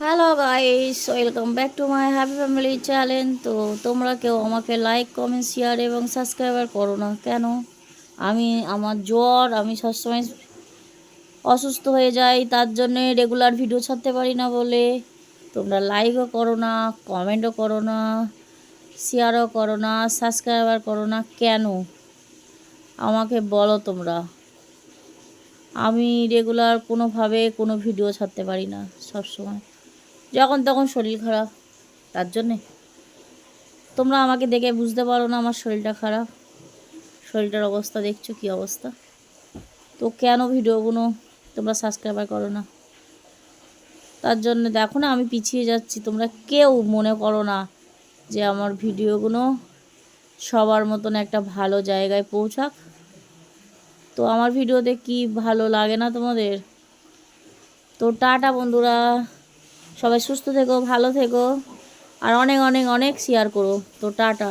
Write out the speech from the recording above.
Hello guys welcome back to my happy family channel তো তোমরা কেউ আমাকে লাইক কমেন্ট শেয়ার এবং সাবস্ক্রাইবার করো না কেন? আমি, আমার জ্বর, আমি সবসময় অসুস্থ হয়ে যাই, তার জন্যে রেগুলার ভিডিও ছাড়তে পারি না বলে। তোমরা লাইকও করো না কমেন্টও করো না শেয়ারও করো না সাবস্ক্রাইবার করো না কেন? আমাকে বলো তোমরা। আমি রেগুলার কোনোভাবে কোনো ভিডিও ছাড়তে পারি না সব সময় যখন তখন শরীর খারাপ, তার জন্যে। তোমরা আমাকে দেখে বুঝতে পারো না আমার শরীরটা খারাপ। শরীরটার অবস্থা দেখছ কী অবস্থা? তো কেন ভিডিওগুলো তোমরা সাবস্ক্রাইবার করো না। তার জন্য দেখো না আমি পিছিয়ে যাচ্ছি। তোমরা কেউ মনে করো না যে আমার ভিডিওগুলো সবার মতন একটা ভালো জায়গায় পৌঁছাক। তো আমার ভিডিওতে কি ভালো লাগে না তোমাদের? তো টাটা বন্ধুরা। সবাই সুস্থ থেকো ভালো থেকো। আর অনেক অনেক অনেক শেয়ার করো। তো টাটা।